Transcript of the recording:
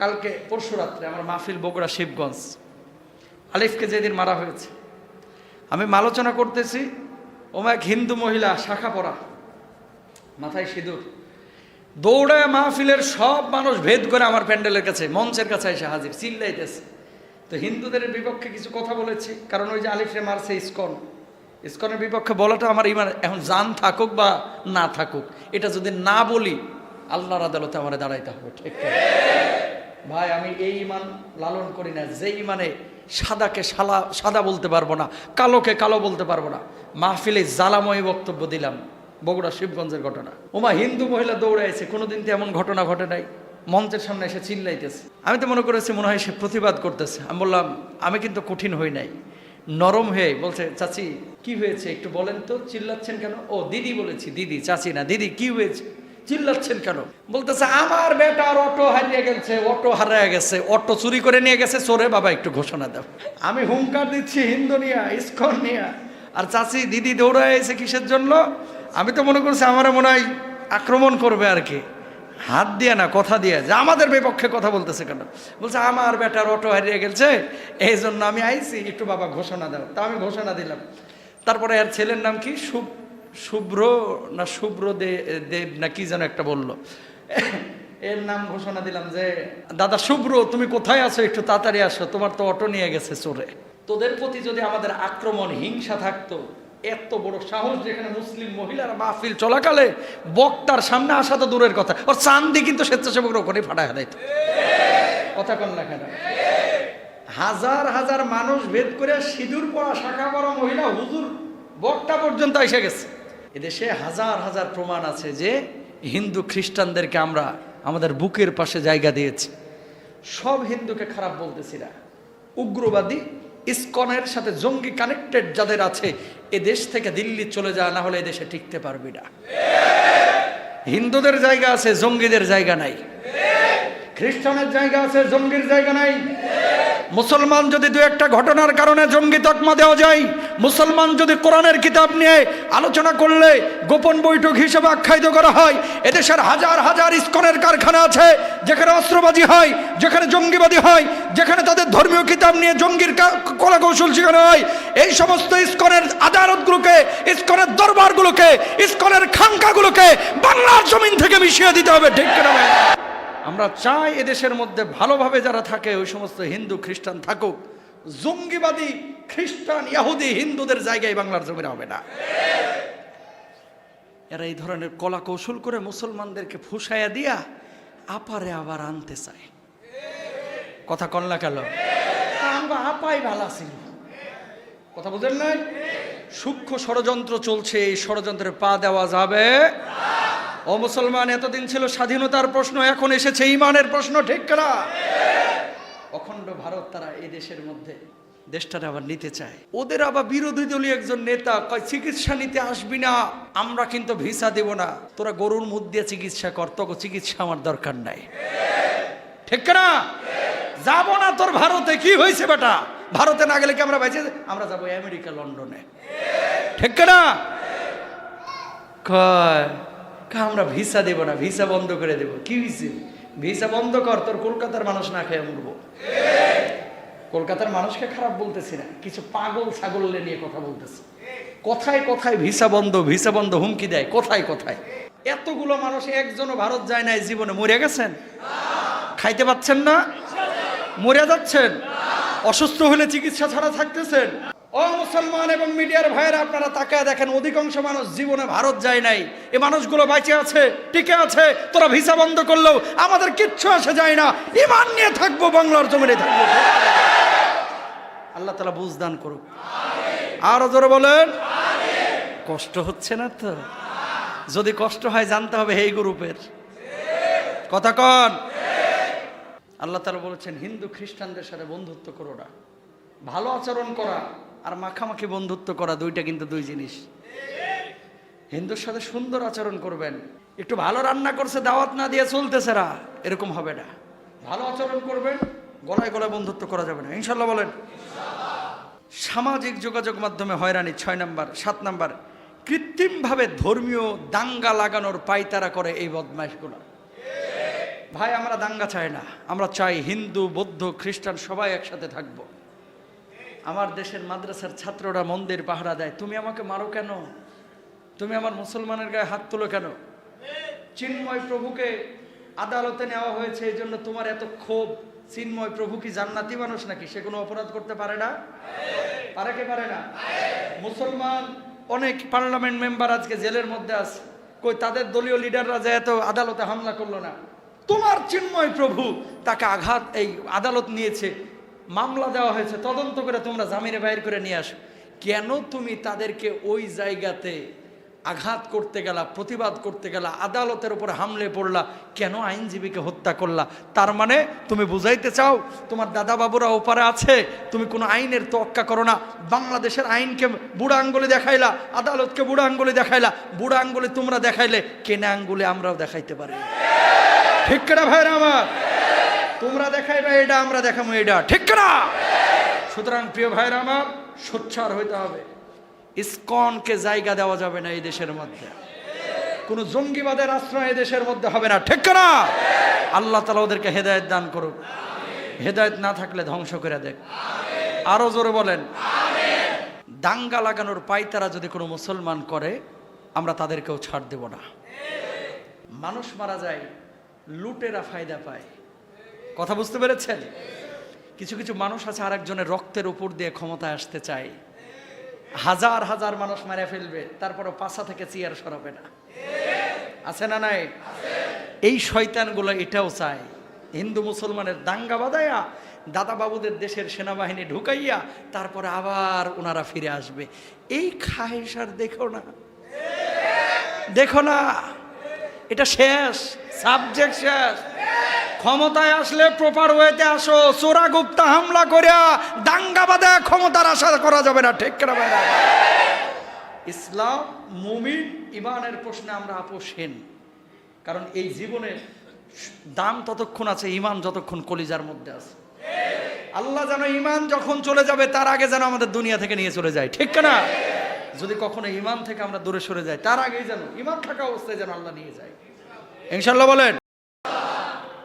কালকে পরশু রাত্রে আমার মাহফিল বগুড়া শিবগঞ্জ। আলিফকে যেদিন মারা হয়েছে। আমি আলোচনা করতেছি, ওমা এক হিন্দু মহিলা শাখা পরা মাথায় সিঁদুর। দৌড়ায় মাহফিলের সব মানুষ ভেদ করে আমার প্যান্ডেলের কাছে, মঞ্চের কাছে এসে হাজির, চিল্লাইতেছে। তো হিন্দুদের বিপক্ষে কিছু কথা বলেছি, কারণ ওই যে আলিফরে মারছে ইস্কন। ইস্কনের বিপক্ষে বলাটা আমার ইমান, এখন জান থাকুক বা না থাকুক, এটা যদি না বলি, আল্লাহর আদালতে আমার দাঁড়াইতে হবে, ঠিক? ভাই, আমি এই ইমান লালন করি না। যে ইমানে সাদাকে সালা, সাদা বলতে পারব না, কালোকে কালো বলতে পারব না। মাহফিলে জ্বালাময় বক্তব্য দিলাম, বগুড়া শিবগঞ্জের ঘটনা। ওমা হিন্দু মহিলা দৌড়াইছে কোনোদিন তো এমন ঘটনা ঘটে নাই। মঞ্চের সামনে এসে চিল্লাইতেছে। আমি তো মনে করেছি মনে হয় সে প্রতিবাদ করতেছে। আমি বললাম, আমি কিন্তু কঠিন হই নাই। নরম হয়ে বলছে, চাচি, কি হয়েছে? একটু বলেন তো, চিল্লাচ্ছেন কেন? ও, দিদি বলেছি, দিদি, চাচি না, দিদি, কি হয়েছে? চিল্লাচ্ছেন কেন? বলতেছে, আমার বেটার অটো হারিয়ে গেছে, অটো হারিয়ে গেছে, অটো চুরি করে নিয়ে গেছে, চোরে বাবা একটু ঘোষণা দাও। আমি হুঙ্কার দিচ্ছি, হিন্দু নিয়া, ইস্কন নিয়া। আর চাচি, দিদি দৌড়ায় এসে কিসের জন্য? আমি তো মনে করছি, আমার মনে হয় আক্রমণ করবে আর কি। হাত দিয়ে না, কথা দিয়ে, যে আমাদের বিপক্ষে কথা বলতেছে কেন? বলছে, আমার বেটার অটো হারিয়ে গেছে এই জন্য আমি আইছি, একটু বাবা ঘোষণা দাও। তা আমি ঘোষণা দিলাম। তারপরে আর ছেলের নাম কি? শুভ শুভ্র না শুভ্র দেব না কি যেন একটা বলল। এর নাম ঘোষণা দিলাম যে, দাদা শুভ্র, তুমি কোথায় আছো? একটু তাড়াতাড়ি আসো, তোমার তো অটো নিয়ে গেছে চোরে। তোদের প্রতি যদি আমাদের আক্রমণ, হিংসা থাকতো, এত বড় সাহস যেখানে মুসলিম মহিলারা মাহফিল চলাকালে বক্তার সামনে আসা তো দূরের কথা। ওর চান্দি কিন্তু স্বেচ্ছাসেবক ওখানে ফাটায় দিত কথা কন না কেন? হাজার হাজার মানুষ ভেদ করে সিঁদুর পরা শাখা পরা মহিলা হুজুর বক্তা পর্যন্ত এসে গেছে। এদেশে হাজার হাজার প্রমাণ আছে যে হিন্দু খ্রিস্টানদেরকে আমরা আমাদের বুকের পাশে জায়গা দিয়েছি। সব হিন্দুকে খারাপ বলতেছি না। উগ্রবাদী, ইস্কনের সাথে জঙ্গি কানেক্টেড যাদের আছে এ দেশ থেকে দিল্লি চলে যায় না হলে এ দেশে টিকতে পারবি না। হিন্দুদের জায়গা আছে, জঙ্গিদের জায়গা নাই। খ্রিস্টানের জায়গা আছে, জঙ্গির জায়গা নাই। মুসলমান যদি দু একটা ঘটনার কারণে জঙ্গি তকমা দেওয়া যায় মুসলমান যদি কোরআনের কিতাব নিয়ে আলোচনা করলে গোপন বৈঠক হিসেবে আখ্যায়িত করা হয়, এদেশের হাজার হাজার ইস্কনের কারখানা আছে, যেখানে অস্ত্রবাজি হয়, যেখানে জঙ্গিবাদী হয়, যেখানে তাদের ধর্মীয় কিতাব নিয়ে জঙ্গির কলা কৌশল শেখানো হয়, এই সমস্ত ইস্কনের আদালতগুলোকে, ইস্কনের দরবারগুলোকে, ইস্কনের খাঙ্কাগুলোকে বাংলার জমিন থেকে মিশিয়ে দিতে হবে, ঠিক কিনা আমরা চাই এদেশের মধ্যে ভালোভাবে যারা থাকে, ওই সমস্ত হিন্দু, খ্রিস্টান থাকুক, জঙ্গিবাদী খ্রিস্টান, ইয়াহুদি, হিন্দুদের জায়গায় বাংলার জমিনে হবে না। এরা এই ধরনের কলা কৌশল করে মুসলমানদেরকে ফুসাইয়া দিয়া আপারে আবার আনতে চায়। কথা কল্লা কেন? আমরা আপাই ভালো ছিল কথা বুঝেন নাই? সূক্ষ্ম ষড়যন্ত্র চলছে, এই ষড়যন্ত্রে পা দেওয়া যাবে। ও মুসলমান, এতদিন ছিল স্বাধীনতার প্রশ্ন, এখন এসেছে ইমানের প্রশ্ন, ঠিক করা অখণ্ড ভারত তারা এই দেশের মধ্যে দেশটারে আবার নিতে চায়। ওদের আবার বিরোধী দলীয় একজন নেতা কয় চিকিৎসা নিতে আসবি না আমরা কিন্তু ভিসা দেব না। তোরা গরুর মুখ দিয়ে চিকিৎসা কর তোকে চিকিৎসা আমার দরকার নাই। ঠিক না যাব না তোর ভারতে কি হয়েছে বেটা? ভারতে না গেলে কি আমরা বেঁচে আমরা যাব আমেরিকা লন্ডনে। ঠিক না কয়, আমরা ভিসা দেব না ভিসা বন্ধ করে দেব। কি হয়েছে ভিসা বন্ধ কর তোর কলকাতার মানুষ না খেয়ে মরবো। কলকাতার মানুষকে খারাপ বলতেছি না, কিছু পাগল ছাগল নিয়ে কথা বলতেছি। কোথায় কোথায় ভিসা বন্ধ ভিসা বন্ধ হুমকি দেয়, কোথায় কোথায়। এতগুলো মানুষ, একজনও ভারত যায় না এই জীবনে, মরে গেছেন? খাইতে পাচ্ছেন না? মরে যাচ্ছেন? অসুস্থ হলে চিকিৎসা ছাড়া থাকতেছেন? ও মুসলমান এবং মিডিয়ার ভাইয়েরা, আপনারা তাকায় দেখেন, অধিকাংশ মানুষ জীবনে ভারত যায় নাই। এ মানুষগুলো বাইচে আছে, টিকে আছে, তোরা ভিসা বন্ধ করলেও আমাদের কিচ্ছু আসে যায় না। ইমান নিয়ে থাকব, বাংলার জমিনে থাকব। আল্লাহ তালা বুঝদান করুক। আরও জোরে বলেন, কষ্ট হচ্ছে না তো? যদি কষ্ট হয় জানতে হবে এই গ্রুপের। কথা কন। আল্লাহ তালা বলেছেন, হিন্দু খ্রিস্টানদের সাথে বন্ধুত্ব করো না। ভালো আচরণ করা আর মাখামাখি বন্ধুত্ব করা দুইটা কিন্তু দুই জিনিস। হিন্দুর সাথে সুন্দর আচরণ করবেন। একটু ভালো রান্না করছে, দাওয়াত না দিয়ে চলতেছে রা এরকম হবে না। ভালো আচরণ করবেন, গলায় গলায় বন্ধুত্ব করা যাবে না। ইনশাল্লাহ বলেন। সামাজিক যোগাযোগ মাধ্যমে হয়রানি, ছয় নাম্বার, সাত নাম্বার, কৃত্রিমভাবে ধর্মীয় দাঙ্গা লাগানোর পাইতারা করে এই বদমাইশগুলো। ভাই, আমরা দাঙ্গা চাই না, আমরা চাই হিন্দু, বৌদ্ধ, খ্রিস্টান সবাই একসাথে থাকব। আমার দেশের মাদ্রাসার ছাত্ররা মন্দির পাহারা দেয়, তুমি আমাকে মারো কেন? তুমি আমার মুসলমানের গায়ে হাত তুলো কেন? চিন্ময় প্রভুকে আদালতে নেওয়া হয়েছে, এই জন্য তোমার এত ক্ষোভ। চিন্ময়, প্রভু কি জান্নাতি মানুষ নাকি? সে কোনো অপরাধ করতে পারে না? পারে কে পারে না? মুসলমান, অনেক পার্লামেন্ট মেম্বার আজকে জেলের মধ্যে আছে। কই, তাদের দলীয় লিডাররা যে এত আদালতে হামলা করল না। তোমার চিন্ময় প্রভু তাকে আঘাত, এই আদালত নিয়েছে, মামলা দেওয়া হয়েছে, তদন্ত করে তোমরা জামিনে বাইর করে নিয়ে আসো। কেন তুমি তাদেরকে ওই জায়গাতে আঘাত করতে গেলা, প্রতিবাদ করতে গেলা, আদালতের উপর হামলে পড়লা, কেন আইনজীবীকে হত্যা করলা? তার মানে তুমি বুঝাইতে চাও, তোমার দাদা বাবুরা ওপারে আছে, তুমি কোনো আইনের তোয়াক্কা করো না। বাংলাদেশের আইনকে বুড়া আঙ্গুলি দেখাইলা, আদালতকে বুড়া আঙ্গুলি দেখাইলা, বুড়া আঙ্গুলি তোমরা দেখাইলে, কেনে আঙ্গুলি আমরাও দেখাইতে পারি। ঠিক কেনা ভাইরা আমার? তোমরা দেখাইবে, এটা আমরা দেখাবো এটা। ঠিক না সুতরাং প্রিয় ভাইরা আমার, সোচ্চার হইতে হবে। ইসকনকে জায়গা দেওয়া যাবে না এই দেশের মধ্যে। কোনো জঙ্গিবাদের আশ্রয় এই দেশের মধ্যে হবে না, ঠিক না আল্লাহ তালা ওদেরকে হেদায়ত দান করুক। হেদায়ত না থাকলে ধ্বংস করে দেখ। আরও জোরে বলেন। দাঙ্গা লাগানোর পাইতারা যদি কোনো মুসলমান করে, আমরা তাদেরকেও ছাড় দেব না। মানুষ মারা যায়, লুটেরা ফায়দা পায়। কথা বুঝতে পেরেছেন? কিছু কিছু মানুষ আছে আরেকজনের রক্তের উপর দিয়ে ক্ষমতায় আসতে চায়। হাজার হাজার মানুষ মারা ফেলবে তারপরে পাশা থেকে চেয়ার সরাবে না। আছে না নাই? এই শয়তানগুলো এটাও চায়, হিন্দু মুসলমানের দাঙ্গা বাদায়া দাদা বাবুদের দেশের সেনাবাহিনী ঢুকাইয়া, তারপরে আবার ওনারা ফিরে আসবে। এই খাহেস আর দেখো না। দেখো না। এটা শেষ সাবজেক্ট শেষ। ক্ষমতায় আসলে প্রপার ওয়েতে আসো। চোরা গুপ্তা হামলা করিয়া দাঙ্গা বাদা ক্ষমতার আশা করা যাবে না, ঠিক কেনা ভাইরা? ইসলাম মুমিন ইমানের প্রশ্নে আমরা আপোষহীন। কারণ এই জীবনে দাম ততক্ষণ আছে ইমান যতক্ষণ কলিজার মধ্যে আছে। আল্লাহ যেন ইমান যখন চলে যাবে, তার আগে যেন আমাদের দুনিয়া থেকে নিয়ে চলে যায়, ঠিক না যদি কখনো ইমান থেকে আমরা দূরে সরে যাই, তার আগেই যেন ইমান থাকা অবস্থায় যেন আল্লাহ নিয়ে যায়। ইনশাল্লাহ বলেন।